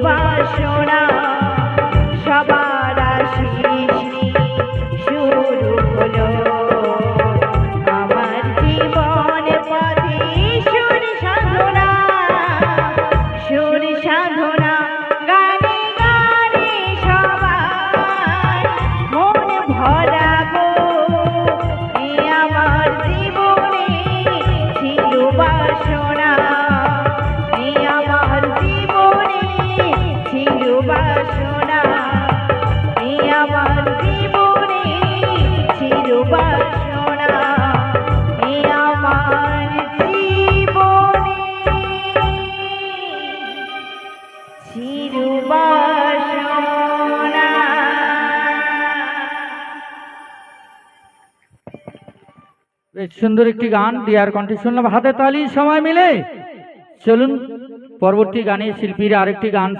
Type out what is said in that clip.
চিরবাসনা বেশ সুন্দর একটি গান ডিয়ার কণ্ঠে শুনলাম। হাতে তালি, সময় মিলে। চলুন, পরবর্তী গানে শিল্পীরা আরেকটি গান